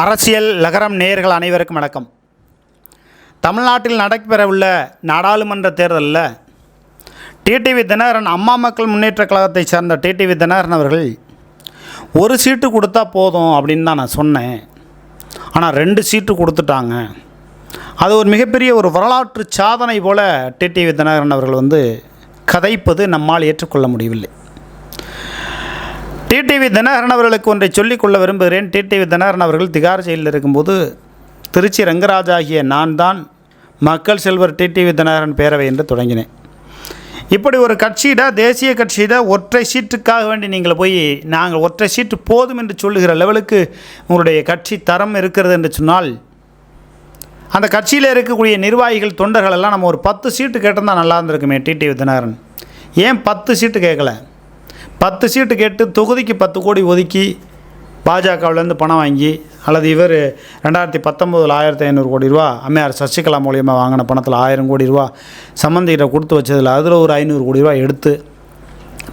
அரசியல் நகரம் நேயர்கள் அனைவருக்கும் வணக்கம். தமிழ்நாட்டில் நடைபெறவுள்ள நாடாளுமன்ற தேர்தலில் டிடிவி தினகரன் அம்மா மக்கள் முன்னேற்ற கழகத்தை சேர்ந்த டிடிவி தினகரன் அவர்கள் ஒரு சீட்டு கொடுத்தா போதும் அப்படின்னு தான் நான் சொன்னேன். ஆனால் ரெண்டு சீட்டு கொடுத்துட்டாங்க. அது ஒரு மிகப்பெரிய ஒரு வரலாற்று சாதனை போல டிடிவி தினகரன் அவர்கள் வந்து கதைப்பது நம்மால் ஏற்றுக்கொள்ள முடியவில்லை. டிடிவி தினகரன் அவர்களுக்கு ஒன்றை சொல்லிக்கொள்ள விரும்புகிறேன். டிடிவி தினகரன் அவர்கள் திகார் ஜெயிலில் இருக்கும்போது திருச்சி ரங்கராஜ் ஆகிய நான் தான் மக்கள் செல்வர் டிடிவி தினகரன் பேரவை என்று தொடங்கினேன். இப்படி ஒரு கட்சியிட தேசிய கட்சியிட ஒற்றை சீட்டுக்காக வேண்டி நீங்கள் போய் நாங்கள் ஒற்றை சீட்டு போதும் என்று சொல்லுகிற லெவலுக்கு உங்களுடைய கட்சி தரம் இருக்கிறது என்று சொன்னால் அந்த கட்சியில் இருக்கக்கூடிய நிர்வாகிகள் தொண்டர்கள் எல்லாம் நம்ம ஒரு பத்து சீட்டு கேட்டிருந்தால் நல்லா இருந்திருக்குமே டிடிவி தினகரன். ஏன் பத்து சீட்டு கேட்கல? பத்து சீட்டு கேட்டு தொகுதிக்கு பத்து கோடி ஒதுக்கி பாஜகவிலேருந்து பணம் வாங்கி அல்லது இவர் ரெண்டாயிரத்தி பத்தொம்போதில் ஆயிரத்தி ஐநூறு கோடி ரூபா அம்மையார் சசிகலா மூலியமாக வாங்கின பணத்தில் ஆயிரம் கோடி ரூபா சம்மந்திகிட்ட கொடுத்து வச்சதில் அதில் ஒரு ஐநூறு கோடி ரூபா எடுத்து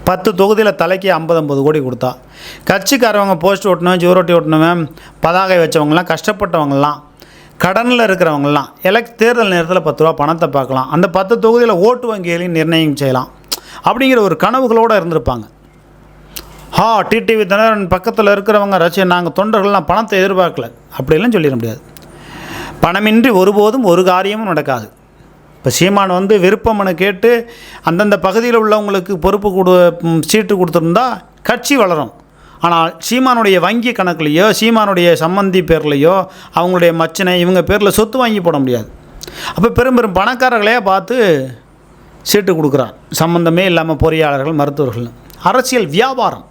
பத்து தொகுதியில் தலைக்கு ஐம்பது ஐம்பது கோடி கொடுத்தா. கட்சிக்காரவங்க போஸ்ட் ஓட்டணும் ஜூரோட்டி ஓட்டணும் பதாகை வச்சவங்கலாம் கஷ்டப்பட்டவங்கலாம் கடனில் இருக்கிறவங்கலாம் எலக்ட் தேர்தல் நேரத்தில் பத்து ரூபா பணத்தை பார்க்கலாம். அந்த பத்து தொகுதியில் ஓட்டு வங்கிகளையும் நிர்ணயம் செய்யலாம். அப்படிங்கிற ஒரு கனவுகளோடு இருந்திருப்பாங்க. ஹா டிடிவி தினகரன் பக்கத்தில் இருக்கிறவங்க ரசிகன் நாங்கள் தொண்டர்கள்லாம் பணத்தை எதிர்பார்க்கல. அப்படிலாம் சொல்லிட முடியாது. பணமின்றி ஒருபோதும் ஒரு காரியமும் நடக்காது. இப்போ சீமான் வந்து விருப்பம்னு கேட்டு அந்தந்த பகுதியில் உள்ளவங்களுக்கு பொறுப்பு கொடு சீட்டு கொடுத்துருந்தா கட்சி வளரும். ஆனால் சீமானுடைய வங்கி கணக்குலேயோ சீமானுடைய சம்மந்தி பேர்லையோ அவங்களுடைய மச்சனை இவங்க பேரில் சொத்து வாங்கி போட முடியாது. அப்போ பெரும் பெரும் பணக்காரர்களே பார்த்து சீட்டு கொடுக்குறார். சம்மந்தமே இல்லாமல் பொறியாளர்கள் மருத்துவர்கள். அரசியல் வியாபாரம்.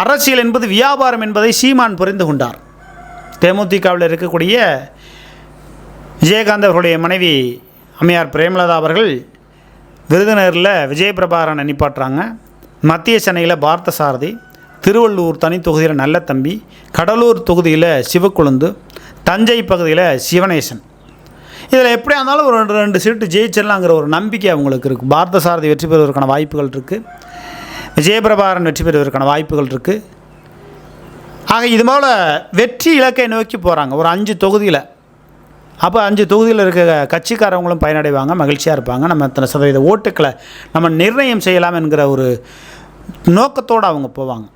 அரசியல் என்பது வியாபாரம் என்பதை சீமான் புரிந்து கொண்டார். தேமுதிகவில் இருக்கக்கூடிய விஜயகாந்த் அவர்களுடைய மனைவி அம்மையார் பிரேமலதா அவர்கள் விருதுநகரில் விஜயபிரபாரனை நிப்பாட்டுறாங்க மத்திய சென்னையில் பார்த்த சாரதி திருவள்ளூர் தனி தொகுதியில் நல்ல தம்பி கடலூர் தொகுதியில் சிவக்குழுந்து தஞ்சை பகுதியில் சிவனேசன். இதில் எப்படியா இருந்தாலும் ஒரு ரெண்டு ரெண்டு சீட்டு ஜெயிச்சிடலாங்கிற ஒரு நம்பிக்கை அவங்களுக்கு இருக்குது பார்த்தசாரதி வெற்றி பெறுவதற்கான வாய்ப்புகள் இருக்குது விஜயபிரபாரன் வெற்றி பெறுவதற்கான வாய்ப்புகள் இருக்குது ஆக இது போல் வெற்றி இலக்கை நோக்கி போகிறாங்க ஒரு அஞ்சு தொகுதியில். அப்போ அஞ்சு தொகுதியில் இருக்க கட்சிக்காரவங்களும் பயனடைவாங்க மகிழ்ச்சியாக இருப்பாங்க. நம்ம இத்தனை சதவீத ஓட்டுக்களை நம்ம நிர்ணயம் செய்யலாம் என்கிற ஒரு நோக்கத்தோடு அவங்க போவாங்க.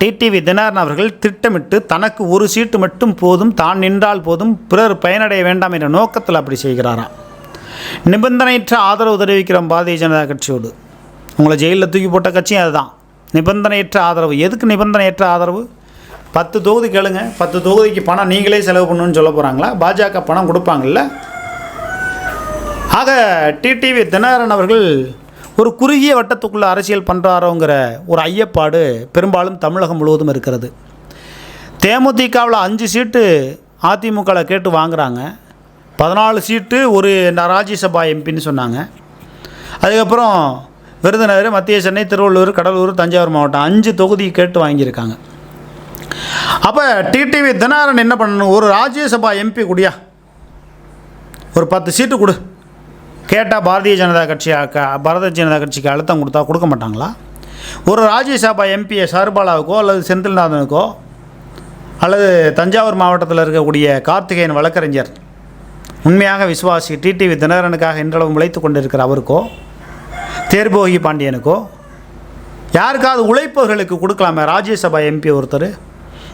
டிடிவி தினகரன் அவர்கள் திட்டமிட்டு தனக்கு ஒரு சீட்டு மட்டும் போதும் தான் நின்றால் போதும் பிறர் பயனடைய வேண்டாம் என்ற நோக்கத்தில் அப்படி செய்கிறாராம். நிபந்தனையற்ற ஆதரவு தெரிவிக்கிறோம் பாரதிய ஜனதா கட்சியோடு. உங்களை ஜெயிலில் தூக்கி போட்ட கட்சியும் அதுதான். நிபந்தனையற்ற ஆதரவு. எதுக்கு நிபந்தனையற்ற ஆதரவு? பத்து தொகுதி கேளுங்க. பத்து தொகுதிக்கு பணம் நீங்களே செலவு பண்ணணும்னு சொல்ல போகிறாங்களா பாஜக பணம் கொடுப்பாங்கல்ல? ஆக டிடிவி தினகரன் அவர்கள் ஒரு குறுகிய வட்டத்துக்குள்ள அரசியல் பண்ணுறாரோங்கிற ஒரு ஐயப்பாடு பெரும்பாலும் தமிழகம் முழுவதும் இருக்கிறது. தேமுதிகவில் அஞ்சு சீட்டு அதிமுகவில் கேட்டு வாங்குறாங்க. பதினாலு சீட்டு ஒரு ந- ராஜ்யசபா எம்பின்னு சொன்னாங்க. அதுக்கப்புறம் விருதுநகர் மத்திய சென்னை திருவள்ளூர் கடலூர் தஞ்சாவூர் மாவட்டம் அஞ்சு தொகுதி கேட்டு வாங்கியிருக்காங்க. அப்போ டிடிவி தினகரன் என்ன பண்ணணும்? ஒரு ராஜ்யசபா எம்பி குடியா. ஒரு பத்து சீட்டு கொடு. கேட்டால் பாரதிய ஜனதா கட்சி பாரதிய ஜனதா கட்சிக்கு அழுத்தம் கொடுத்தா கொடுக்க மாட்டாங்களா? ஒரு ராஜ்யசபா எம்பியை சர்பாலாவுக்கோ அல்லது செந்தில்நாதனுக்கோ அல்லது தஞ்சாவூர் மாவட்டத்தில் இருக்கக்கூடிய கார்த்திகேயன் வழக்கறிஞர் உண்மையாக விசுவாசி டிடிவி தினகரனுக்காக இன்றளவு முளைத்து கொண்டிருக்கிற அவருக்கோ தேர்போகி பாண்டியனுக்கோ? யாருக்காவது உழைப்பவர்களுக்கு கொடுக்கலாமே? ராஜ்யசபா எம்பி ஒருத்தர்.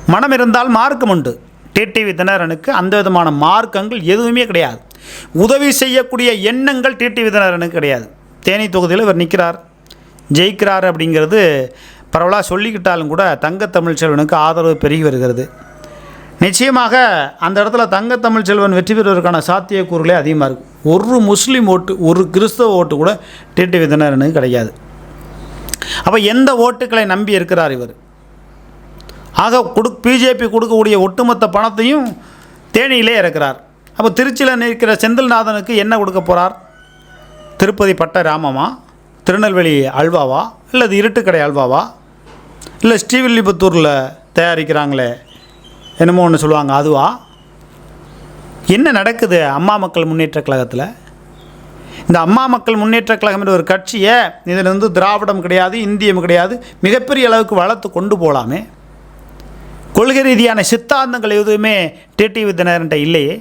மனம் இருந்தால் மார்க்கம் உண்டு. டிடிவி தினகரனுக்கு அந்த விதமான மார்க்கங்கள் எதுவுமே கிடையாது. உதவி செய்யக்கூடிய எண்ணங்கள் டிடிவி தினகரனுக்கு கிடையாது. தேனி தொகுதியில் இவர் நிற்கிறார் ஜெயிக்கிறார் அப்படிங்கிறது பரவலாக சொல்லிக்கிட்டாலும் கூட தங்க தமிழ்ச்செல்வனுக்கு ஆதரவு பெருகி வருகிறது. நிச்சயமாக அந்த இடத்துல தங்க தமிழ்ச்செல்வன் வெற்றி பெறுவதற்கான சாத்தியக்கூறுகளே அதிகமாக இருக்கும் ஒரு முஸ்லீம் ஓட்டு ஒரு கிறிஸ்தவ ஓட்டு கூட டிடிவி தினகரனுக்கு கிடையாது. அப்போ எந்த ஓட்டுக்களை நம்பி இருக்கிறார் இவர்? ஆக கொடு பிஜேபி கொடுக்கக்கூடிய ஒட்டுமொத்த பணத்தையும் தேனியிலே இருக்கிறார் அப்போ திருச்சியில் நிற்கிற செந்தில்நாதனுக்கு என்ன கொடுக்க போகிறார் திருப்பதி பட்ட ராமமா? திருநெல்வேலி அல்வாவா? இல்லை இருட்டுக்கடை அல்வாவா? இல்லை ஸ்ரீவில்லிபுத்தூரில் தயாரிக்கிறாங்களே என்னமோ ஒன்று சொல்லுவாங்க அதுவா? என்ன நடக்குது அம்மா மக்கள் முன்னேற்ற கழகத்தில்? இந்த அம்மா மக்கள் முன்னேற்ற கழகம் என்ற ஒரு கட்சியை இதில் வந்து திராவிடம் கிடையாது இந்தியம் கிடையாது மிகப்பெரிய அளவுக்கு வளர்த்து கொண்டு போகலாமே கொள்கை ரீதியான சித்தாந்தங்கள் எதுவுமே டிடிவி தினகரன்ட்ட இல்லையே.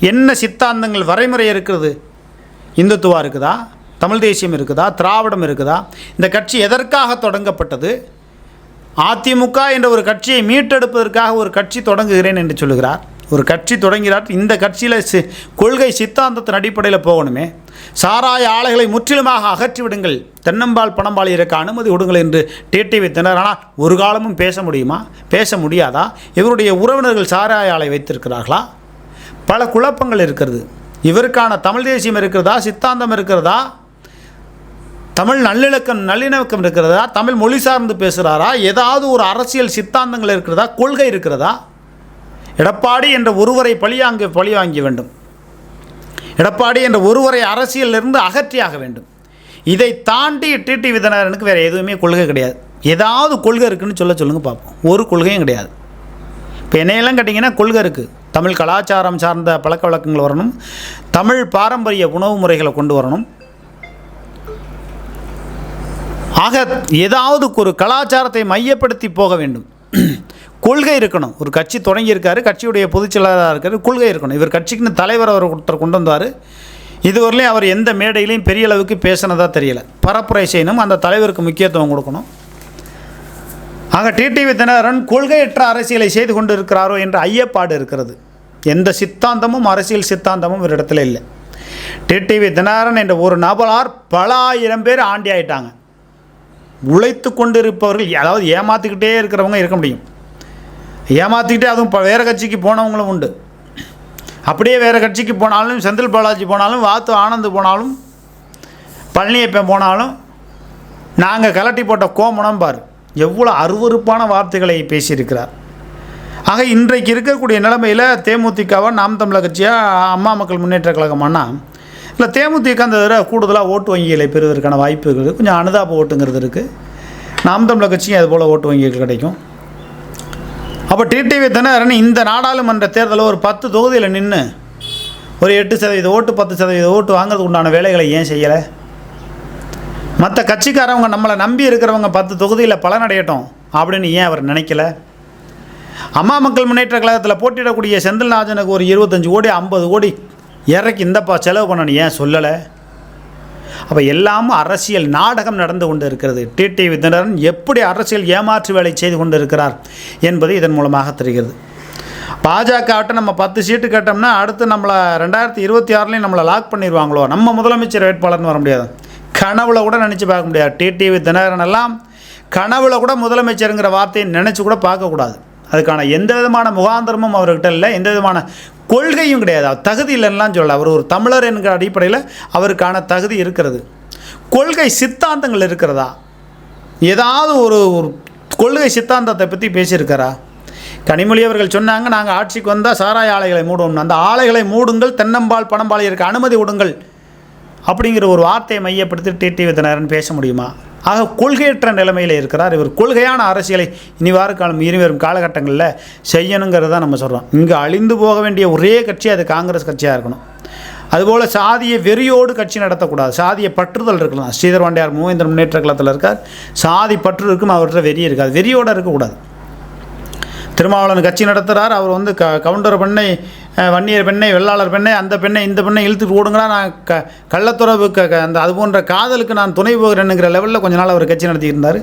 என்ன சித்தாந்தங்கள் வரைமுறை இருக்கிறது? இந்துத்துவா இருக்குதா? தமிழ் தேசியம் இருக்குதா? திராவிடம் இருக்குதா? இந்த கட்சி எதற்காக தொடங்கப்பட்டது? அதிமுக என்ற ஒரு கட்சியை மீட்டெடுப்பதற்காக ஒரு கட்சி தொடங்குகிறேன் என்று சொல்லுகிறார். ஒரு கட்சி தொடங்கிறார் இந்த கட்சியில் சி கொள்கை சித்தாந்தத்தின் அடிப்படையில் போகணுமே. சாராய ஆலைகளை முற்றிலுமாக அகற்றிவிடுங்கள். தென்னம்பால் பணம்பால் இருக்க அனுமதி விடுங்கள் என்று டிடிவி தினர் ஆனால் ஒரு காலமும் பேச முடியுமா? பேச முடியாதா? இவருடைய உறவினர்கள் சாராய ஆலை வைத்திருக்கிறார்களா? பல குழப்பங்கள் இருக்கிறது. இவருக்கான தமிழ் தேசியம் இருக்கிறதா? சித்தாந்தம் இருக்கிறதா? தமிழ் நல்லிணக்கம் நல்லிணக்கம் இருக்கிறதா? தமிழ் மொழி சார்ந்து பேசுகிறாரா ஏதாவது ஒரு அரசியல் சித்தாந்தங்கள் இருக்கிறதா? கொள்கை இருக்கிறதா? எடப்பாடி என்ற ஒருவரை பழியாங்க பழி வாங்க வேண்டும். எடப்பாடி என்ற ஒருவரை அரசியலிருந்து அகற்றியாக வேண்டும். இதை தாண்டி டிடி விதனரனுக்கு வேறு எதுவுமே கொள்கை கிடையாது. ஏதாவது கொள்கை இருக்குதுன்னு சொல்ல சொல்லுங்கள் பார்ப்போம் ஒரு கொள்கையும் கிடையாது. இப்போ என்னையெல்லாம் கேட்டிங்கன்னா கொள்கை இருக்குது தமிழ் கலாச்சாரம் சார்ந்த பழக்க வழக்கங்கள் வரணும். தமிழ் பாரம்பரிய உணவு முறைகளை கொண்டு வரணும். ஆக ஏதாவது ஒரு கலாச்சாரத்தை மையப்படுத்தி போக வேண்டும். கொள்கை இருக்கணும். ஒரு கட்சி தொடங்கியிருக்காரு கட்சியுடைய பொதுச் செயலாளராக இருக்காரு கொள்கை இருக்கணும். இவர் கட்சிக்குன்னு தலைவர் அவர் ஒருத்தர் கொண்டு வந்தார். இதுவரையிலையும் அவர் எந்த மேடையிலையும் பெரிய அளவுக்கு பேசினதாக தெரியல. பரப்புரை செய்யணும் அந்த தலைவருக்கு முக்கியத்துவம் கொடுக்கணும். ஆக டிடிவி தினகரன் கொள்கையற்ற அரசியலை செய்து கொண்டு இருக்கிறாரோ என்ற ஐயப்பாடு இருக்கிறது. எந்த சித்தாந்தமும் அரசியல் சித்தாந்தமும் ஒரு இடத்துல இல்லை டிடிவி தினகரன் என்ற ஒரு நபரார் பல ஆயிரம் பேர் ஆண்டி ஆயிட்டாங்க. உழைத்து கொண்டு இருப்பவர்கள் அதாவது ஏமாற்றிக்கிட்டே இருக்கிறவங்க இருக்க முடியும். ஏமாற்றிக்கிட்டே அதுவும் இப்போ வேறு கட்சிக்கு போனவங்களும் உண்டு. அப்படியே வேறு கட்சிக்கு போனாலும் செந்தில் பாலாஜி போனாலும் வாத்து ஆனந்த் போனாலும் பழனியப்பன் போனாலும் நாங்கள் கலட்டி போட்ட கோமணம் பார் எவ்வளோ அருவருப்பான வார்த்தைகளை பேசியிருக்கிறார். ஆக இன்றைக்கு இருக்கக்கூடிய நிலைமையில் தேமுதிகவா நாம் தமிழர் கட்சியாக அம்மா மக்கள் முன்னேற்ற கழகமானால் இல்லை தேமுதிக அந்த தடவை கூடுதலாக ஓட்டு வங்கிகளை பெறுவதற்கான வாய்ப்பு இருக்குது கொஞ்சம் அனுதாப ஓட்டுங்கிறது இருக்குது நாம் தமிழர் கட்சியும் அது போல் ஓட்டு வங்கிகள் கிடைக்கும். அப்போ டிடிவி தினகரன் இந்த நாடாளுமன்ற தேர்தலில் ஒரு பத்து தொகுதியில் நின்று ஒரு எட்டு சதவீத ஓட்டு பத்து சதவீத ஓட்டு வாங்கிறதுக்கு உண்டான வேலைகளை ஏன் செய்யலை? மற்ற கட்சிக்காரவங்க நம்மளை நம்பி இருக்கிறவங்க பத்து தொகுதியில் பலனடையட்டும் அப்படின்னு ஏன் அவர் நினைக்கல? அம்மா மக்கள் முன்னேற்ற கழகத்தில் போட்டியிடக்கூடிய செந்தில்நாதனுக்கு ஒரு இருபத்தஞ்சி கோடி ஐம்பது கோடி இறக்கி இந்தப்பா செலவு பண்ணணும் ஏன் சொல்லலை? அப்போ எல்லாம் அரசியல் நாடகம் நடந்து கொண்டு இருக்கிறது டிடிவி தினரன் எப்படி அரசியல் ஏமாற்று வேலை செய்து கொண்டு இருக்கிறார் என்பது இதன் மூலமாக தெரிகிறது. பாஜகவிட்ட நம்ம பத்து சீட்டு கேட்டோம்னா அடுத்து நம்மளை ரெண்டாயிரத்தி இருபத்தி ஆறுலேயும் நம்மளை லாக் பண்ணிடுவாங்களோ நம்ம முதலமைச்சர் வேட்பாளர்னு வர முடியாது. கனவுல கூட நினச்சி பார்க்க முடியாது. டிடிவி தினகரன் எல்லாம் கனவுல கூட முதலமைச்சருங்கிற வார்த்தையை நினச்சி கூட பார்க்கக்கூடாது. அதுக்கான எந்த விதமான முகாந்திரமும் அவர்கிட்ட இல்லை. எந்த விதமான கொள்கையும் கிடையாது. தகுதி இல்லைன்னுலாம் சொல்லலாம் அவர் ஒரு தமிழர் என்கிற அடிப்படையில் அவருக்கான தகுதி இருக்கிறது. கொள்கை சித்தாந்தங்கள் இருக்கிறதா? ஏதாவது ஒரு ஒரு கொள்கை சித்தாந்தத்தை பற்றி பேசியிருக்காரா? கனிமொழி அவர்கள் சொன்னாங்க நாங்கள் ஆட்சிக்கு வந்தால் சாராய ஆலைகளை மூடுவோம் அந்த ஆலைகளை மூடுங்கள் தென்னம்பால் பணம்பாளையருக்கு அனுமதி விடுங்கள் அப்படிங்கிற ஒரு வார்த்தையை மையப்படுத்தி டிடிவி தினகரன் பேச முடியுமா? ஆக கொள்கையற்ற நிலைமையில் இருக்கிறார். இவர் கொள்கையான அரசியலை இனி வார காலம் இனி வரும் காலகட்டங்களில் செய்யணுங்கிறத நம்ம சொல்கிறோம் இங்கே அழிந்து போக வேண்டிய ஒரே கட்சி அது காங்கிரஸ் கட்சியாக இருக்கணும். அதுபோல் சாதிய வெறியோடு கட்சி நடத்தக்கூடாது. சாதிய பற்றுதல் இருக்கலாம் ஸ்ரீதர் வாண்டியார் மூவேந்திர முன்னேற்ற கழகத்தில் இருக்கார். சாதி பற்று இருக்கும் அவர்கிட்ட வெறி இருக்காது. வெறியோடு இருக்கக்கூடாது. திருமாவளவன் கட்சி நடத்துகிறார் அவர் வந்து க கவுண்டர் பண்ணை வன்னியர் பெண்ணை வெள்ளாளர் பெண்ணை அந்த பெண்ணை இந்த பெண்ணை இழுத்துட்டு ஓடுங்களா நான் க கள்ளத்துறவு க அந்த அது போன்ற காதலுக்கு நான் துணை போகிறேனுங்கிற லெவலில் கொஞ்ச நாள் அவர் கட்சி நடத்தியிருந்தார்.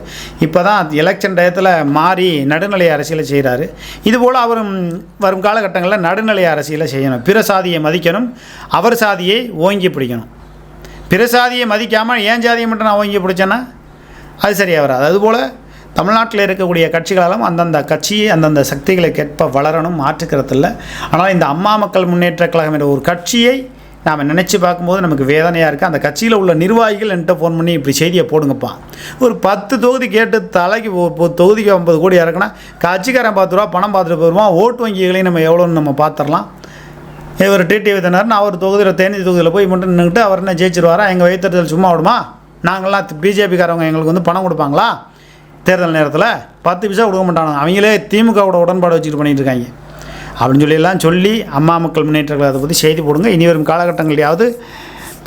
இப்போ தான் எலெக்ஷன் டயத்தில் மாறி நடுநிலை அரசியலை செய்கிறாரு இதுபோல் அவரும் வரும் காலகட்டங்களில் நடுநிலை அரசியலை செய்யணும். பிற சாதியை மதிக்கணும். அவர் சாதியை ஓங்கி பிடிக்கணும். பிற சாதியை மதிக்காமல் ஏன் சாதியை மட்டும் நான் ஓங்கி பிடிச்சேன்னா அது சரியாக வராது அதுபோல் தமிழ்நாட்டில் இருக்கக்கூடிய கட்சிகளெல்லாம் அந்தந்த கட்சியை அந்தந்த சக்திகளுக்கேற்ப வளரணும் மாற்றுக்கிறதில்ல. ஆனால் இந்த அம்மா மக்கள் முன்னேற்ற கழகம் என்ற ஒரு கட்சியை நாம் நினச்சி பார்க்கும்போது நமக்கு வேதனையாக இருக்குது அந்த கட்சியில் உள்ள நிர்வாகிகள் என்கிட்ட ஃபோன் பண்ணி இப்படி செய்தியை போடுங்கப்பா. ஒரு பத்து தொகுதி கேட்டு தலைக்கு ஒரு தொகுதிக்கு ஐம்பது கோடி இறக்குனா கட்சிக்காரன் பத்து ரூபா பணம் பார்த்துட்டு போயிடுவோம் ஓட்டு வங்கிகளையும் நம்ம எவ்வளோன்னு நம்ம பார்த்துடலாம். இவர் டிடிவி நான் அவர் தொகுதியில் தேனி தொகுதியில் போய் மட்டும் நின்றுட்டு அவர் என்ன ஜெயிச்சிருவாரா? எங்கள் வைத்தறிதல் சும்மா விடுமா? நாங்களாம் பிஜேபிக்காரவங்க எங்களுக்கு வந்து பணம் கொடுப்பாங்களா? தேர்தல் நேரத்தில் பத்து பைசா கொடுக்க மாட்டாங்க அவங்களே திமுகவோட உடன்பாடு வச்சுட்டு பண்ணிகிட்டு இருக்காங்க அப்படின்னு சொல்லி எல்லாம் சொல்லி அம்மா மக்கள் முன்னேற்ற அதை பற்றி செய்தி போடுங்க. இனி வரும் காலகட்டங்களையாவது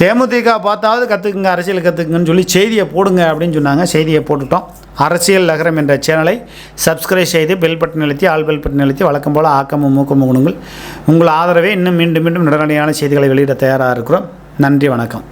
தேமுதிக பார்த்தாவது கற்றுக்குங்க அரசியல் கற்றுக்குங்கன்னு சொல்லி செய்தியை போடுங்க அப்படின்னு சொன்னாங்க. செய்தியை போட்டுட்டோம். அரசியல் நகரம் என்ற சேனலை சப்ஸ்கிரைப் செய்து பெல் பட்டன் அழுத்தி ஆல் பெல் பட்டன் அழுத்தி வழக்கம் போல் ஆக்கமும் ஊக்கமும் கொடுங்கள் உங்கள் ஆதரவே இன்னும் மீண்டும் மீண்டும் உடனடியான செய்திகளை வெளியிட தயாராக இருக்கிறோம். நன்றி வணக்கம்.